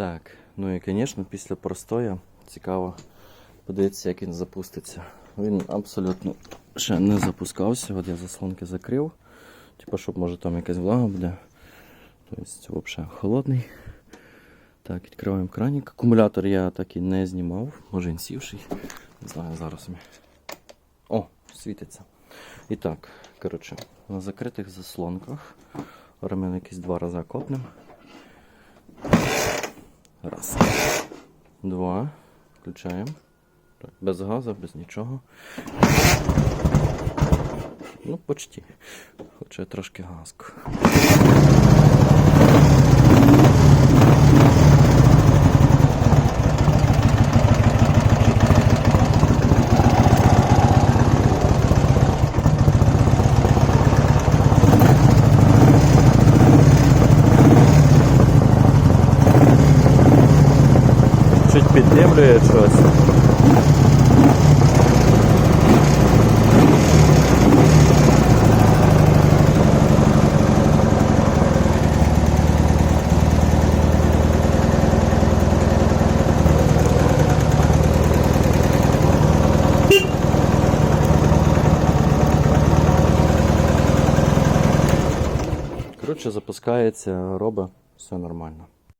Так, ну і звісно, після простоя цікаво подивитися, як він запуститься. Він абсолютно ще не запускався. От я заслонки закрив. Типа, щоб може там якась влага буде. Тобто, взагалі холодний. Так, відкриваємо кранік. Акумулятор я так і не знімав. Може він сівший. Не знаю, зараз. О, світиться. І так, коротше, на закритих заслонках. Ремень якісь два рази копнем. Два. Включаємо. Без газу, без нічого. Ну, почти. Хоча трошки газку. Чуть піддимлює щось. Коротше, запускається, робить, все нормально.